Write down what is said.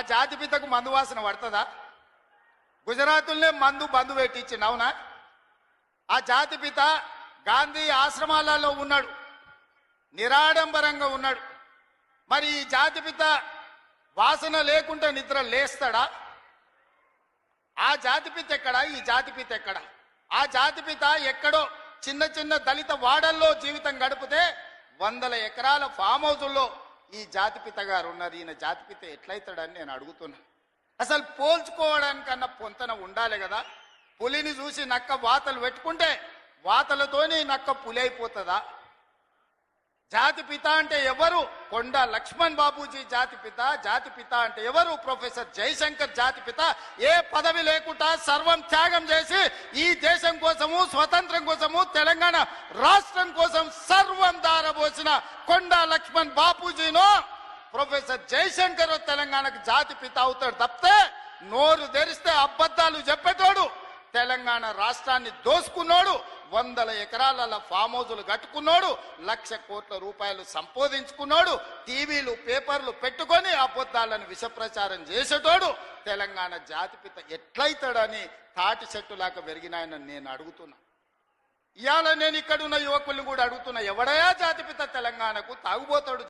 జాతిపితకు మందు వాసన పడుతుందా? గుజరాత్లోనే మందు బంధు పెట్టించింది అవునా? ఆ జాతి పిత గాంధీ ఆశ్రమాలలో ఉన్నాడు నిరాడంబరంగా ఉన్నాడు. మరి ఈ జాతి పిత వాసన లేకుండా నిద్ర లేస్తాడా? ఆ జాతి పిత ఎక్కడ? ఈ జాతి పిత ఎక్కడ? ఆ జాతి పిత ఎక్కడో చిన్న చిన్న దళిత వాడల్లో జీవితం గడిపితే వందల ఎకరాల ఫామ్ హౌజుల్లో ఈ జాతిపిత గారు ఉన్నారు ఈయన జాతిపిత ఎట్లయితాడని నేను అడుగుతున్నా. అసలు పోల్చుకోవడానికన్నా పొంతన ఉండాలి కదా. పులిని చూసి నక్క వాతలు పెట్టుకుంటే వాతలతోని నక్క పులి అయిపోతుందా? జాతి పిత అంటే ఎవరు? కొండ లక్ష్మణ్ బాబూజీ జాతి పిత జాతి పిత అంటే ఎవరు? ప్రొఫెసర్ జయశంకర్ జాతి పిత. ఏ పదవి లేకుండా సర్వం త్యాగం చేసి ఈ దేశం కోసము స్వతంత్రం కోసము తెలంగాణ రాష్ట్రం కోసం సర్వం దారబోసిన కొండ లక్ష్మణ్ బాపూజీను ప్రొఫెసర్ జయశంకర్ తెలంగాణకు జాతి పిత అవుతాడు తప్పితే నోరు తెరిస్తే అబద్ధాలు చెప్పేటోడు. తెలంగాణ రాష్ట్రాన్ని దోసుకున్నాడు వందల ఎకరాల ఫామ్ హౌజులు కట్టుకున్నాడు లక్ష కోట్ల రూపాయలు సంపాదించుకున్నాడు టీవీలు పేపర్లు పెట్టుకొని అబద్ధాలను విషప్రచారం చేసేటోడు. తెలంగాణ జాతిపిత ఎట్లయితాడని తాటి చెట్టులాగా పెరిగినాయని నేను అడుగుతున్నా. ఇవాళ నేను ఇక్కడ ఉన్న యువకుల్ని కూడా అడుగుతున్నా ఎవడయా జాతిపిత తెలంగాణకు తాగుబోతాడు?